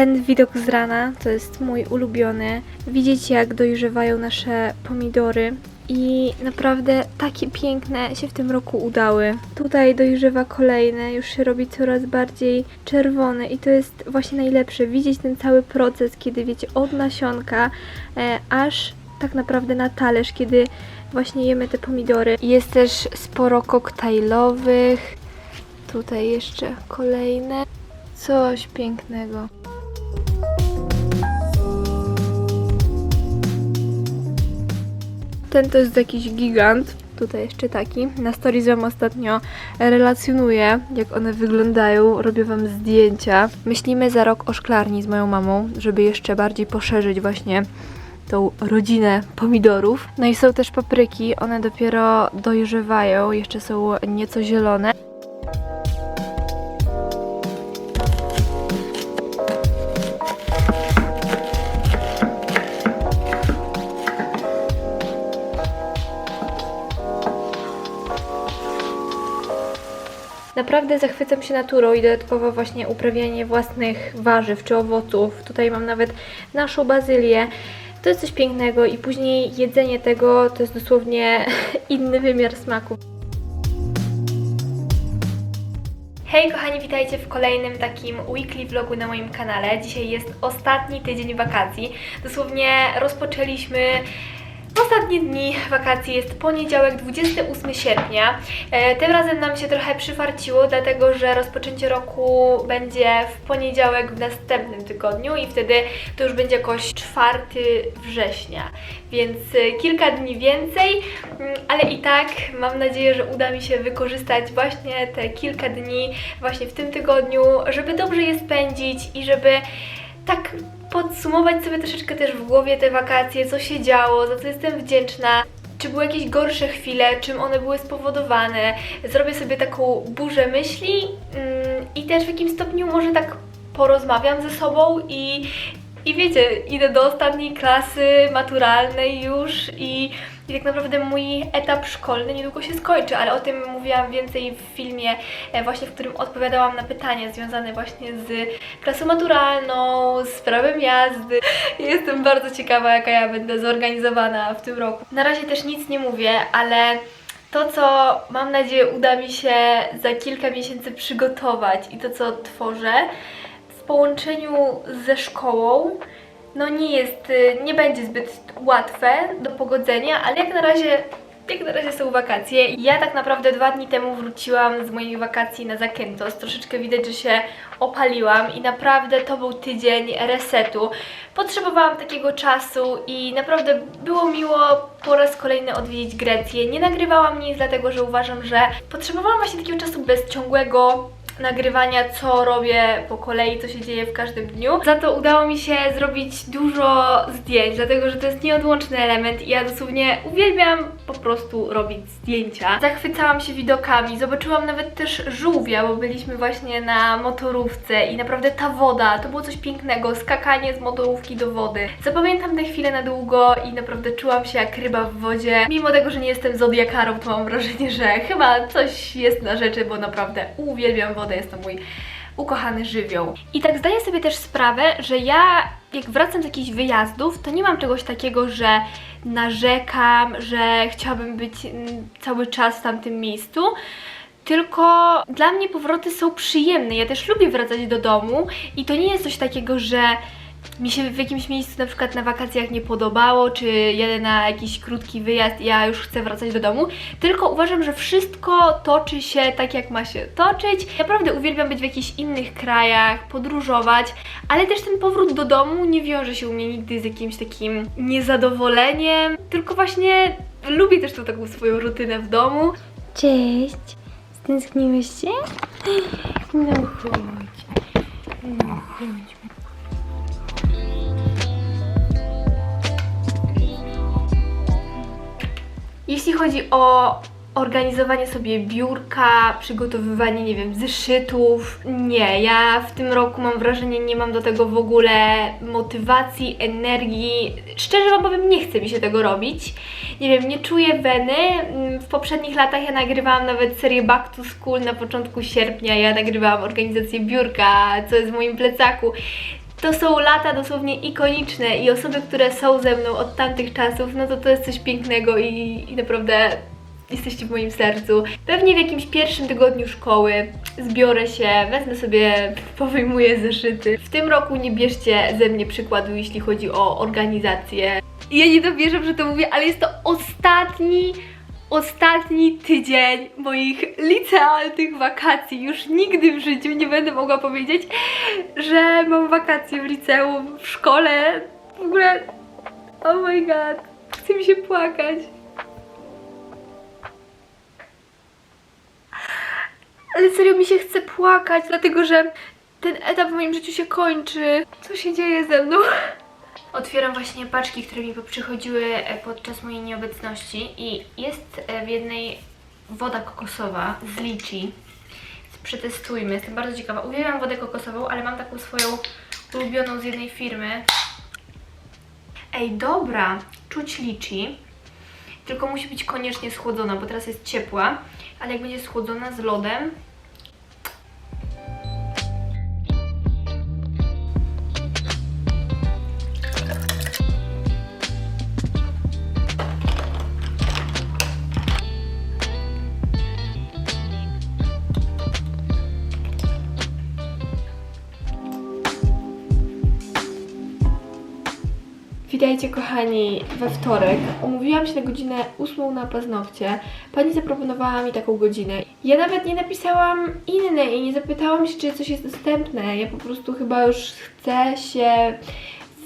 Ten widok z rana to jest mój ulubiony. Widzieć jak dojrzewają nasze pomidory. I naprawdę takie piękne się w tym roku udały. Tutaj dojrzewa kolejne, już się robi coraz bardziej czerwony i to jest właśnie najlepsze. Widzieć ten cały proces, kiedy wiecie, od nasionka e, aż tak naprawdę na talerz, kiedy właśnie jemy te pomidory. Jest też sporo koktajlowych. Tutaj jeszcze kolejne. Coś pięknego. Ten to jest jakiś gigant. Tutaj jeszcze taki. Na stories wam ostatnio relacjonuję, jak one wyglądają. Robię wam zdjęcia. Myślimy za rok o szklarni z moją mamą, żeby jeszcze bardziej poszerzyć właśnie tą rodzinę pomidorów. No i są też papryki, one dopiero dojrzewają, jeszcze są nieco zielone. Naprawdę zachwycam się naturą i dodatkowo właśnie uprawianie własnych warzyw czy owoców. Tutaj mam nawet naszą bazylię. To jest coś pięknego i później jedzenie tego to jest dosłownie inny wymiar smaku. Hej kochani, witajcie w kolejnym takim weekly vlogu na moim kanale. Dzisiaj jest ostatni tydzień wakacji. Dosłownie rozpoczęliśmy Ostatnie dni wakacji jest poniedziałek, 28 sierpnia. E, tym razem nam się trochę przyfarciło, dlatego że rozpoczęcie roku będzie w poniedziałek w następnym tygodniu i wtedy to już będzie jakoś 4 września, więc e, kilka dni więcej, mm, ale i tak mam nadzieję, że uda mi się wykorzystać właśnie te kilka dni właśnie w tym tygodniu, żeby dobrze je spędzić i żeby tak podsumować sobie troszeczkę też w głowie te wakacje, co się działo, za co jestem wdzięczna. Czy były jakieś gorsze chwile, czym one były spowodowane? Zrobię sobie taką burzę myśli mm, i też w jakimś stopniu może tak porozmawiam ze sobą i, i wiecie, idę do ostatniej klasy maturalnej już i, i tak naprawdę mój etap szkolny niedługo się skończy, ale o tym mówiłam więcej w filmie, e, właśnie w którym odpowiadałam na pytania związane właśnie z klasą maturalną, z prawem jazdy. Jestem bardzo ciekawa, jaka ja będę zorganizowana w tym roku. Na razie też nic nie mówię, ale to, co mam nadzieję uda mi się za kilka miesięcy przygotować i to, co tworzę, w połączeniu ze szkołą, no nie jest, y, nie będzie zbyt łatwe do pogodzenia, ale jak na razie jak na razie są wakacje. Ja tak naprawdę dwa dni temu wróciłam z moich wakacji na Zakętos. Troszeczkę widać, że się opaliłam i naprawdę to był tydzień resetu. Potrzebowałam takiego czasu i naprawdę było miło po raz kolejny odwiedzić Grecję. Nie nagrywałam nic, dlatego że uważam, że potrzebowałam właśnie takiego czasu bez ciągłego nagrywania, co robię po kolei, co się dzieje w każdym dniu. Za to udało mi się zrobić dużo zdjęć, dlatego że to jest nieodłączny element i ja dosłownie uwielbiam po prostu robić zdjęcia. Zachwycałam się widokami, zobaczyłam nawet też żółwia, bo byliśmy właśnie na motorówce i naprawdę ta woda, to było coś pięknego, skakanie z motorówki do wody. Zapamiętam tę chwilę na długo i naprawdę czułam się jak ryba w wodzie. Mimo tego, że nie jestem zodiakarą, to mam wrażenie, że chyba coś jest na rzeczy, bo naprawdę uwielbiam wodę, jest to mój ukochany żywioł. I tak zdaję sobie też sprawę, że ja jak wracam z jakichś wyjazdów, to nie mam czegoś takiego, że narzekam, że chciałabym być mm, cały czas w tamtym miejscu. Tylko dla mnie powroty są przyjemne. Ja też lubię wracać do domu i to nie jest coś takiego, że mi się w jakimś miejscu na przykład na wakacjach nie podobało, czy jadę na jakiś krótki wyjazd i ja już chcę wracać do domu, tylko uważam, że wszystko toczy się tak, jak ma się toczyć. Naprawdę uwielbiam być w jakichś innych krajach, podróżować, ale też ten powrót do domu nie wiąże się u mnie nigdy z jakimś takim niezadowoleniem, tylko właśnie lubię też tą taką swoją rutynę w domu. Cześć! Stęskniłeś się? No chodź. No chodź. Jeśli chodzi o organizowanie sobie biurka, przygotowywanie, nie wiem, zeszytów, nie, ja w tym roku mam wrażenie, nie mam do tego w ogóle motywacji, energii. Szczerze Wam powiem, nie chce mi się tego robić. Nie wiem, nie czuję weny. Mm, W poprzednich latach ja nagrywałam nawet serię Back to School na początku sierpnia. Ja nagrywałam organizację biurka, co jest w moim plecaku. To są lata dosłownie ikoniczne i osoby, które są ze mną od tamtych czasów, no to to jest coś pięknego i, i naprawdę jesteście w moim sercu. Pewnie w jakimś pierwszym tygodniu szkoły zbiorę się, wezmę sobie, powyjmuję zeszyty. W tym roku nie bierzcie ze mnie przykładu, jeśli chodzi o organizację. Ja nie dowierzam, że to mówię, ale jest to ostatni ostatni tydzień moich licealnych wakacji. Już nigdy w życiu nie będę mogła powiedzieć, że mam wakacje w liceum, w szkole. W ogóle, oh my god, chce mi się płakać. Ale serio mi się chce płakać, dlatego że ten etap w moim życiu się kończy. Co się dzieje ze mną? Otwieram właśnie paczki, które mi przychodziły e, podczas mojej nieobecności i jest e, w jednej woda kokosowa z lichi. Przetestujmy, jestem bardzo ciekawa. Uwielbiam wodę kokosową, ale mam taką swoją ulubioną z jednej firmy. Ej, dobra, czuć lichi, tylko musi być koniecznie schłodzona, bo teraz jest ciepła, ale jak będzie schłodzona z lodem, Witajcie kochani we wtorek. Umówiłam się na godzinę 8 na paznokcie. Pani zaproponowała mi taką godzinę. Ja nawet nie napisałam innej i nie zapytałam się, czy coś jest dostępne. Ja po prostu chyba już chcę się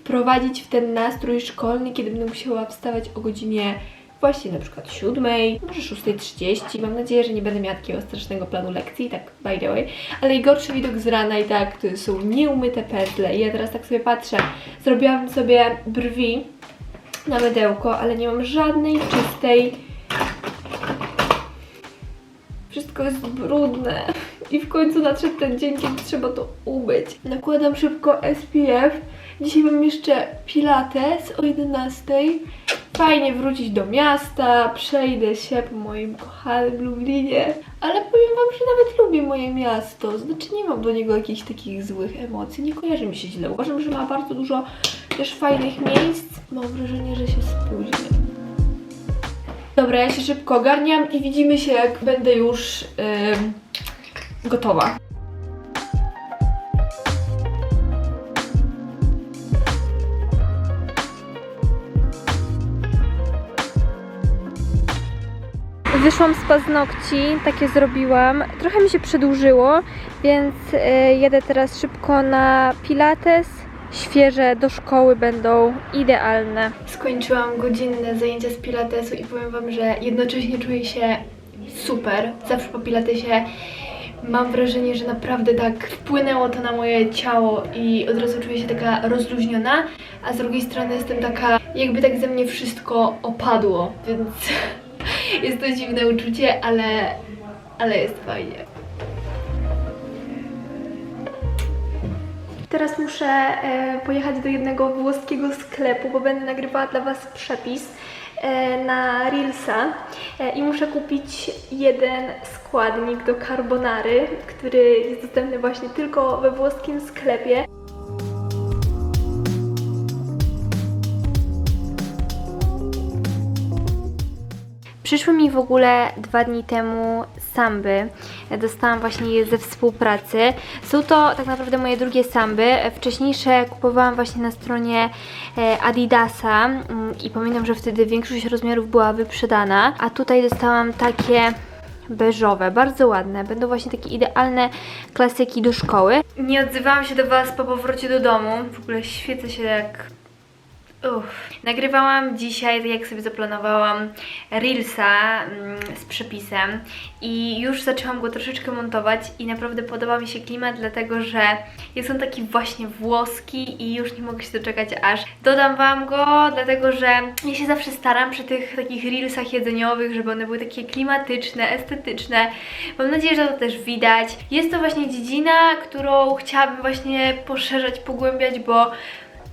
wprowadzić w ten nastrój szkolny, kiedy będę musiała wstawać o godzinie właśnie na przykład 7, może 6.30. Mam nadzieję, że nie będę miała takiego strasznego planu lekcji, tak by the way. Ale najgorszy widok z rana i tak to są nieumyte pętle. I ja teraz tak sobie patrzę. Zrobiłam sobie brwi na mydełko, ale nie mam żadnej czystej. Wszystko jest brudne. I w końcu nadszedł ten dzień, kiedy trzeba to umyć. Nakładam szybko SPF. Dzisiaj mam jeszcze pilates o 11. Fajnie wrócić do miasta, przejdę się po moim kochanym Lublinie. Ale powiem wam, że nawet lubię moje miasto. Znaczy nie mam do niego jakichś takich złych emocji. Nie kojarzy mi się źle. Uważam, że ma bardzo dużo też fajnych miejsc. Mam wrażenie, że się spóźnię. Dobra, ja się szybko ogarniam i widzimy się, jak będę już ym, gotowa. Wyszłam z paznokci, takie zrobiłam. Trochę mi się przedłużyło, więc y, jedę teraz szybko na pilates. Świeże do szkoły będą idealne. Skończyłam godzinne zajęcia z pilatesu i powiem Wam, że jednocześnie czuję się super. Zawsze po pilatesie mam wrażenie, że naprawdę tak wpłynęło to na moje ciało i od razu czuję się taka rozluźniona, a z drugiej strony jestem taka, jakby tak ze mnie wszystko opadło, więc jest to dziwne uczucie, ale, ale jest fajnie. Teraz muszę e, pojechać do jednego włoskiego sklepu, bo będę nagrywała dla Was przepis e, na Reelsa e, i muszę kupić jeden składnik do carbonary, który jest dostępny właśnie tylko we włoskim sklepie. Przyszły mi w ogóle dwa dni temu samby. Dostałam właśnie je ze współpracy. Są to tak naprawdę moje drugie samby. Wcześniejsze kupowałam właśnie na stronie e, Adidasa mm, i pamiętam, że wtedy większość rozmiarów była wyprzedana. A tutaj dostałam takie beżowe, bardzo ładne. Będą właśnie takie idealne klasyki do szkoły. Nie odzywałam się do Was po powrocie do domu. W ogóle świecę się jak Uff. Nagrywałam dzisiaj, tak jak sobie zaplanowałam, Reelsa mm, z przepisem i już zaczęłam go troszeczkę montować i naprawdę podoba mi się klimat, dlatego że jest on taki właśnie włoski i już nie mogę się doczekać aż dodam Wam go, dlatego że ja się zawsze staram przy tych takich Reelsach jedzeniowych, żeby one były takie klimatyczne, estetyczne. Mam nadzieję, że to też widać. Jest to właśnie dziedzina, którą chciałabym właśnie poszerzać, pogłębiać, bo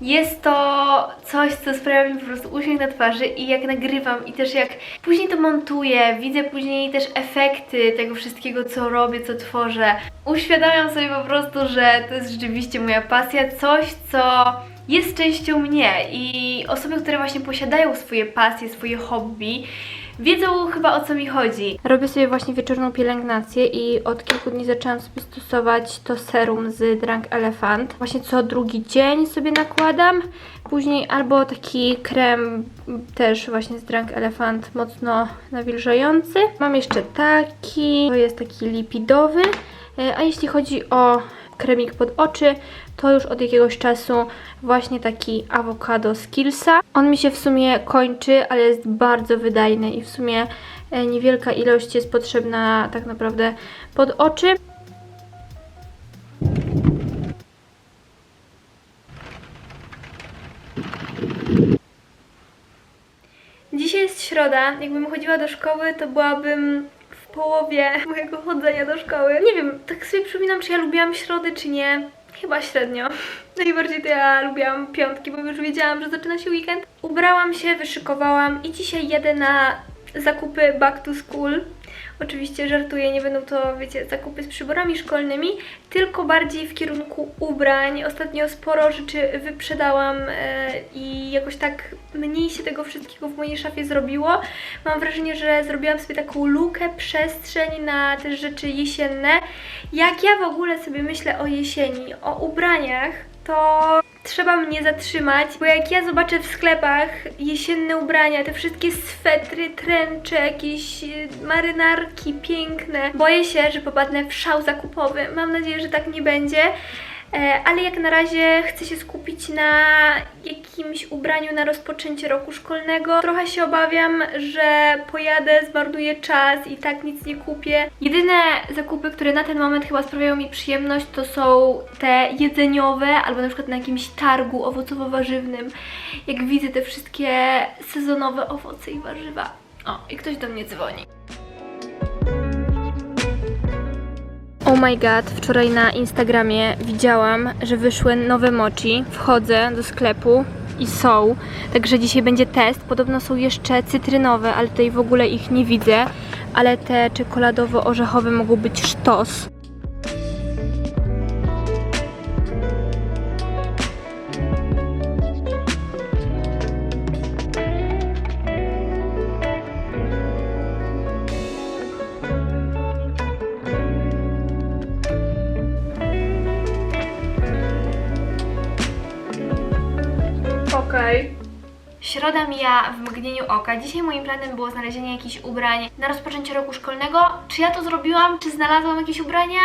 Jest to coś, co sprawia mi po prostu uśmiech na twarzy i jak nagrywam i też jak później to montuję, widzę później też efekty tego wszystkiego, co robię, co tworzę. Uświadamiam sobie po prostu, że to jest rzeczywiście moja pasja, coś, co jest częścią mnie i osoby, które właśnie posiadają swoje pasje, swoje hobby, wiedzą chyba o co mi chodzi. Robię sobie właśnie wieczorną pielęgnację i od kilku dni zaczęłam sobie stosować to serum z Drunk Elephant. Właśnie co drugi dzień sobie nakładam. Później albo taki krem też właśnie z Drunk Elephant mocno nawilżający. Mam jeszcze taki, to jest taki lipidowy. E, A jeśli chodzi o kremik pod oczy, to już od jakiegoś czasu właśnie taki awokado z Killsa. On mi się w sumie kończy, ale jest bardzo wydajny i w sumie e, niewielka ilość jest potrzebna tak naprawdę pod oczy. Dzisiaj jest środa. Jakbym chodziła do szkoły, to byłabym połowie mojego chodzenia do szkoły. Nie wiem, tak sobie przypominam, czy ja lubiłam środy, czy nie. Chyba średnio. Najbardziej to ja lubiłam piątki, bo już wiedziałam, że zaczyna się weekend. Ubrałam się, wyszykowałam i dzisiaj jedę na zakupy back to school. Oczywiście żartuję, nie będą to, wiecie, zakupy z przyborami szkolnymi, tylko bardziej w kierunku ubrań. Ostatnio sporo rzeczy wyprzedałam e, i jakoś tak mniej się tego wszystkiego w mojej szafie zrobiło. Mam wrażenie, że zrobiłam sobie taką lukę, przestrzeń na te rzeczy jesienne. Jak ja w ogóle sobie myślę o jesieni, o ubraniach, to trzeba mnie zatrzymać, bo jak ja zobaczę w sklepach jesienne ubrania, te wszystkie swetry, tręcze, jakieś y, marynarki piękne, boję się, że popadnę w szał zakupowy. Mam nadzieję, że tak nie będzie. E, Ale jak na razie chcę się skupić na jakimś ubraniu na rozpoczęcie roku szkolnego. Trochę się obawiam, że pojadę, zmarnuję czas i tak nic nie kupię. Jedyne zakupy, które na ten moment chyba sprawiają mi przyjemność, to są te jedzeniowe, albo na przykład na jakimś targu owocowo-warzywnym. Jak widzę te wszystkie sezonowe owoce i warzywa. O, i ktoś do mnie dzwoni. Oh my god, wczoraj na Instagramie widziałam, że wyszły nowe mochi. Wchodzę do sklepu i są. Także dzisiaj będzie test. Podobno są jeszcze cytrynowe, ale tutaj w ogóle ich nie widzę. Ale te czekoladowo-orzechowe mogą być sztos. Środa mija w mgnieniu oka. Dzisiaj moim planem było znalezienie jakichś ubrań na rozpoczęcie roku szkolnego. Czy ja to zrobiłam? Czy znalazłam jakieś ubrania?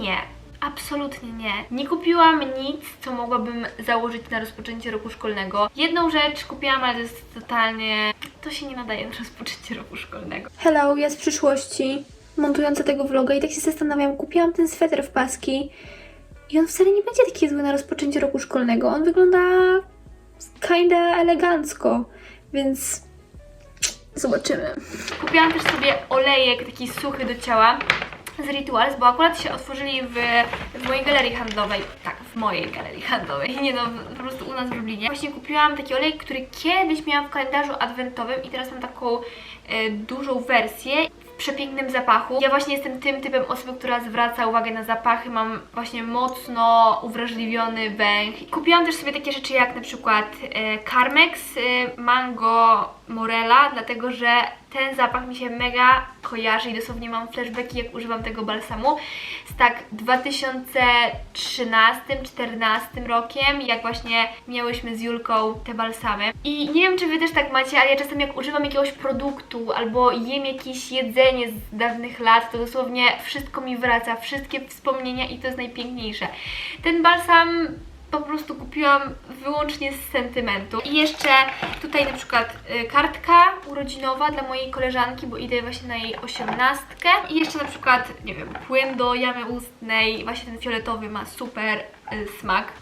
Nie. Absolutnie nie. Nie kupiłam nic, co mogłabym założyć na rozpoczęcie roku szkolnego. Jedną rzecz kupiłam, ale to jest totalnie... To się nie nadaje na rozpoczęcie roku szkolnego. Hello, ja z przyszłości, montująca tego vloga i tak się zastanawiam, kupiłam ten sweter w paski i on wcale nie będzie taki zły na rozpoczęcie roku szkolnego. On wygląda kinda elegancko, więc zobaczymy. Kupiłam też sobie olejek taki suchy do ciała z Rituals, bo akurat się otworzyli w, w mojej galerii handlowej. Tak, w mojej galerii handlowej, nie no, po prostu u nas w Lublinie. Właśnie kupiłam taki olejek, który kiedyś miałam w kalendarzu adwentowym i teraz mam taką e, dużą wersję przepięknym zapachu. Ja właśnie jestem tym typem osoby, która zwraca uwagę na zapachy, mam właśnie mocno uwrażliwiony węch. Kupiłam też sobie takie rzeczy jak na przykład e, Carmex e, Mango Morella, dlatego że ten zapach mi się mega kojarzy i dosłownie mam flashbacki jak używam tego balsamu z tak 2013-2014 rokiem, jak właśnie miałyśmy z Julką te balsamy. I nie wiem, czy Wy też tak macie, ale ja czasem jak używam jakiegoś produktu albo jem jakieś jedzenie z dawnych lat, to dosłownie wszystko mi wraca, wszystkie wspomnienia i to jest najpiękniejsze. Ten balsam po prostu kupiłam wyłącznie z sentymentu. I jeszcze tutaj na przykład y, kartka urodzinowa dla mojej koleżanki, bo idę właśnie na jej osiemnastkę. I jeszcze na przykład, nie wiem, płyn do jamy ustnej, właśnie ten fioletowy ma super y, smak.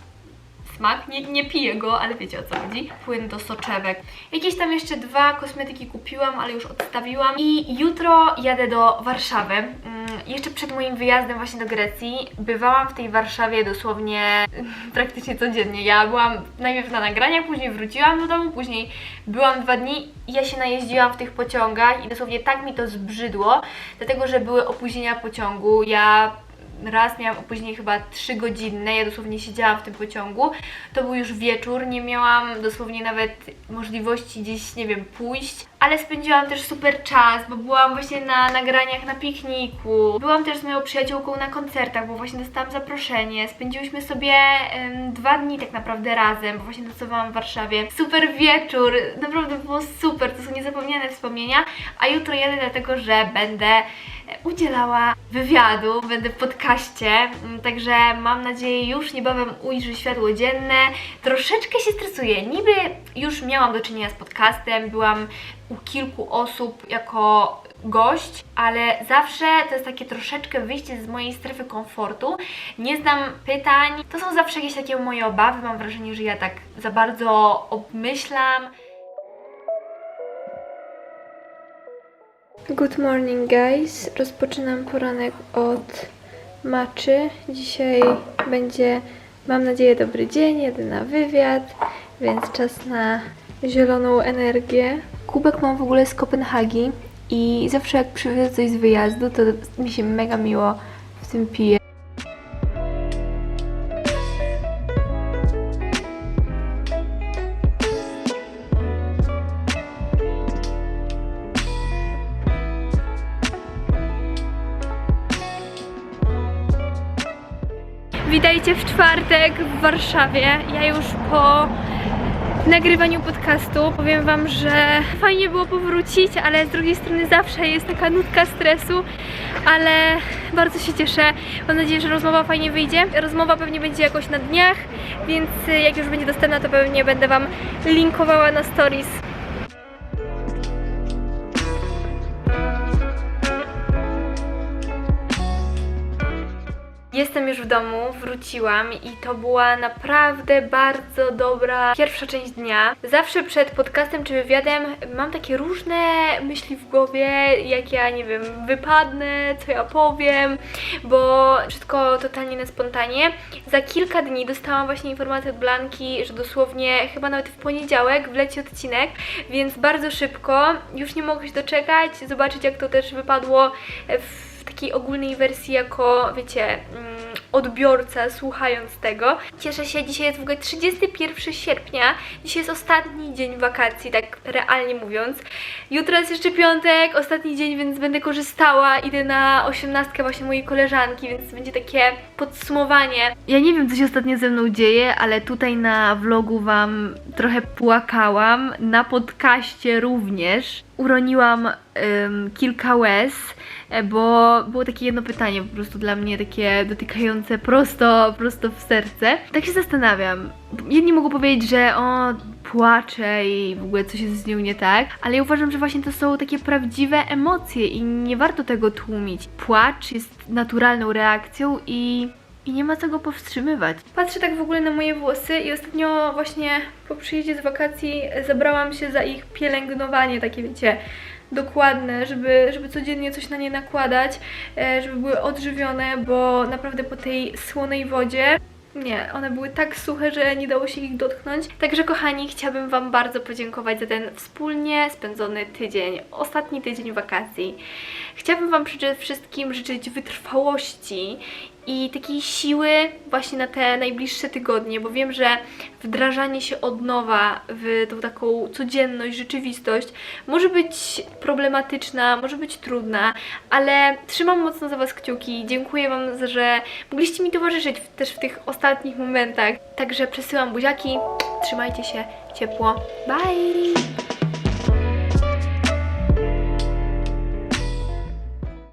Smak, nie, nie piję go, ale wiecie o co chodzi. Płyn do soczewek. Jakieś tam jeszcze dwa kosmetyki kupiłam, ale już odstawiłam. I jutro jadę do Warszawy. Jeszcze przed moim wyjazdem właśnie do Grecji bywałam w tej Warszawie dosłownie praktycznie codziennie. Ja byłam najpierw na nagraniach, później wróciłam do domu, później byłam dwa dni i ja się najeździłam w tych pociągach i dosłownie tak mi to zbrzydło, dlatego że były opóźnienia pociągu. Ja raz miałam opóźnienie chyba 3 godzinne, ja dosłownie siedziałam w tym pociągu. To był już wieczór, nie miałam dosłownie nawet możliwości gdzieś, nie wiem, pójść, ale spędziłam też super czas, bo byłam właśnie na nagraniach na pikniku. Byłam też z moją przyjaciółką na koncertach, bo właśnie dostałam zaproszenie. Spędziłyśmy sobie em, dwa dni tak naprawdę razem, bo właśnie nocowałam w Warszawie. Super wieczór, naprawdę było super, to są niezapomniane wspomnienia, a jutro jadę dlatego, że będę udzielała wywiadu, będę w podcaście, mm, także mam nadzieję już niebawem ujrzy światło dzienne. Troszeczkę się stresuję, niby już miałam do czynienia z podcastem, byłam u kilku osób jako gość, ale zawsze to jest takie troszeczkę wyjście z mojej strefy komfortu. Nie znam pytań, to są zawsze jakieś takie moje obawy, mam wrażenie, że ja tak za bardzo obmyślam. Good morning guys. Rozpoczynam poranek od maczy. Dzisiaj będzie, mam nadzieję, dobry dzień, jadę na wywiad, więc czas na zieloną energię. Kubek mam w ogóle z Kopenhagi i zawsze jak przywiozę coś z wyjazdu, to mi się mega miło w tym pije. Czwartek w Warszawie. Ja już po nagrywaniu podcastu powiem Wam, że fajnie było powrócić, ale z drugiej strony zawsze jest taka nutka stresu, ale bardzo się cieszę. Mam nadzieję, że rozmowa fajnie wyjdzie. Rozmowa pewnie będzie jakoś na dniach, więc jak już będzie dostępna, to pewnie będę Wam linkowała na stories. Już w domu, wróciłam i to była naprawdę bardzo dobra pierwsza część dnia. Zawsze przed podcastem czy wywiadem mam takie różne myśli w głowie, jak ja, nie wiem, wypadnę, co ja powiem, bo wszystko totalnie na spontanie. Za kilka dni dostałam właśnie informację od Blanki, że dosłownie chyba nawet w poniedziałek wleci odcinek, więc bardzo szybko, już nie mogę się doczekać, zobaczyć jak to też wypadło w takiej ogólnej wersji jako, wiecie, mm, odbiorca słuchając tego. Cieszę się, dzisiaj jest w ogóle 31 sierpnia, dzisiaj jest ostatni dzień wakacji, tak realnie mówiąc. Jutro jest jeszcze piątek, ostatni dzień, więc będę korzystała, idę na osiemnastkę właśnie mojej koleżanki, więc będzie takie podsumowanie. Ja nie wiem, co się ostatnio ze mną dzieje, ale tutaj na vlogu Wam trochę płakałam, na podcaście również. Uroniłam ym, kilka łez, bo było takie jedno pytanie po prostu dla mnie takie dotykające prosto, prosto w serce. Tak się zastanawiam. Jedni mogą powiedzieć, że o, płacze i w ogóle coś jest z nią nie tak, ale ja uważam, że właśnie to są takie prawdziwe emocje i nie warto tego tłumić. Płacz jest naturalną reakcją i i nie ma co go powstrzymywać. Patrzę tak w ogóle na moje włosy i ostatnio właśnie po przyjeździe z wakacji zabrałam się za ich pielęgnowanie, takie wiecie, dokładne, żeby, żeby codziennie coś na nie nakładać, e, żeby były odżywione, bo naprawdę po tej słonej wodzie nie, one były tak suche, że nie dało się ich dotknąć. Także kochani, chciałabym Wam bardzo podziękować za ten wspólnie spędzony tydzień, ostatni tydzień wakacji. Chciałabym Wam przede wszystkim życzyć wytrwałości i takiej siły właśnie na te najbliższe tygodnie, bo wiem, że wdrażanie się od nowa w tą taką codzienność, rzeczywistość może być problematyczna, może być trudna, ale trzymam mocno za Was kciuki. Dziękuję Wam, że mogliście mi towarzyszyć też w tych ostatnich momentach. Także przesyłam buziaki, trzymajcie się ciepło. Bye!